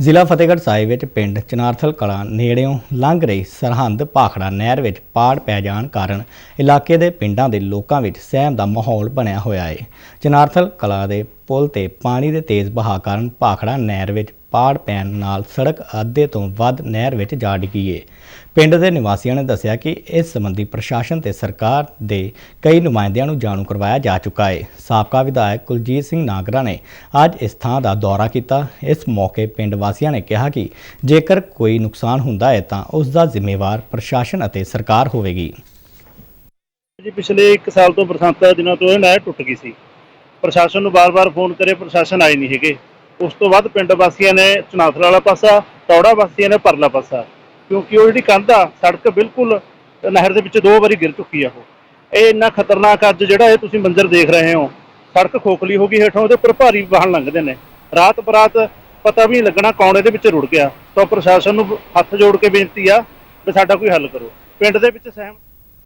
ਜ਼ਿਲ੍ਹਾ ਫਤਿਹਗੜ੍ਹ ਸਾਹਿਬ ਵਿੱਚ ਪਿੰਡ ਚਨਾਰਥਲ ਕਲਾਂ ਨੇੜਿਓਂ ਲੰਘ ਰਹੀ ਸਰਹੰਦ ਭਾਖੜਾ ਨਹਿਰ ਵਿੱਚ ਪਾੜ ਪੈ ਜਾਣ ਕਾਰਨ ਇਲਾਕੇ ਦੇ ਪਿੰਡਾਂ ਦੇ ਲੋਕਾਂ ਵਿੱਚ ਸਹਿਮ ਦਾ ਮਾਹੌਲ ਬਣਿਆ ਹੋਇਆ ਹੈ ਚਨਾਰਥਲ ਕਲਾਂ ਦੇ ਪੁਲ ਤੇ ਪਾਣੀ ਦੇ ਤੇਜ਼ ਵਹਾਅ ਕਾਰਨ ਭਾਖੜਾ ਨਹਿਰ ਵਿੱਚ ਪਾੜ ਪੈਣ ਨਾਲ ਸੜਕ ਅੱਧੇ ਤੋਂ ਵੱਧ ਨਹਿਰ ਵਿੱਚ ਜਾ ਡਿੱਗੀ ਏ। ਪਿੰਡ ਦੇ ਨਿਵਾਸੀਆਂ ਨੇ ਦੱਸਿਆ ਕਿ ਇਸ ਸੰਬੰਧੀ ਪ੍ਰਸ਼ਾਸਨ ਤੇ ਸਰਕਾਰ ਦੇ ਕਈ ਨੁਮਾਇੰਦਿਆਂ ਨੂੰ ਜਾਣੂ ਕਰਵਾਇਆ ਜਾ ਚੁੱਕਾ ਏ। ਸਾਬਕਾ ਵਿਧਾਇਕ ਕੁਲਜੀਤ ਸਿੰਘ ਨਾਗਰਾ ਨੇ ਅੱਜ ਇਸ ਥਾਂ ਦਾ ਦੌਰਾ ਕੀਤਾ। ਇਸ ਮੌਕੇ ਪਿੰਡ ਵਾਸੀਆਂ ਨੇ ਕਿਹਾ ਕਿ ਜੇਕਰ ਕੋਈ ਨੁਕਸਾਨ ਹੁੰਦਾ ਹੈ ਤਾਂ ਉਸ ਦਾ ਜ਼ਿੰਮੇਵਾਰ ਪ੍ਰਸ਼ਾਸਨ ਅਤੇ ਸਰਕਾਰ ਹੋਵੇਗੀ। ਜੀ, ਪਿਛਲੇ 1 ਸਾਲ ਤੋਂ ਬਰਸਾਤਾਂ ਦਿਨਾਂ ਤੋਂ ਇਹ ਨਹਿਰ ਟੁੱਟ ਗਈ ਸੀ। ਪ੍ਰਸ਼ਾਸਨ ਨੂੰ ਬਾਰ-ਬਾਰ ਫੋਨ ਕਰੇ, ਪ੍ਰਸ਼ਾਸਨ ਆਏ ਨਹੀਂ ਹੈਗੇ। ਉਸ ਤੋਂ ਬਾਅਦ ਪਿੰਡ ਵਾਸੀਆਂ ਨੇ ਚਨਾਥਲ ਵਾਲਾ ਪਾਸਾ, ਤੌੜਾ ਵਾਸੀਆਂ ਨੇ ਪਰਲਾ ਪਾਸਾ। ਕਿਉਂਕਿ ਉਹ ਜਿਹੜੀ ਕੰਧ ਆ, ਸੜਕ ਬਿਲਕੁਲ ਨਹਿਰ ਦੇ ਵਿੱਚ ਦੋ ਵਾਰੀ ਗਿਰ ਚੁੱਕੀ ਆ ਉਹ। ਇਹ ਇੰਨਾ ਖਤਰਨਾਕ ਅੱਜ ਜਿਹੜਾ ਇਹ ਤੁਸੀਂ ਮੰਜ਼ਰ ਦੇਖ ਰਹੇ ਹੋ, ਸੜਕ ਖੋਖਲੀ ਹੋ ਗਈ ਹੇਠੋਂ, ਉਹਦੇ ਉੱਪਰ ਭਾਰੀ ਵਾਹਨ ਲੰਘਦੇ ਨੇ। ਰਾਤ ਬਰਾਤ ਪਤਾ ਵੀ ਨਹੀਂ ਲੱਗਣਾ ਕੌਣ ਇਹਦੇ ਵਿੱਚ ਰੁੜ ਗਿਆ। ਤਾਂ ਪ੍ਰਸ਼ਾਸਨ ਨੂੰ ਹੱਥ ਜੋੜ ਕੇ ਬੇਨਤੀ ਆ ਵੀ ਸਾਡਾ ਕੋਈ ਹੱਲ ਕਰੋ। ਪਿੰਡ ਦੇ ਵਿੱਚ ਸਹਿਮ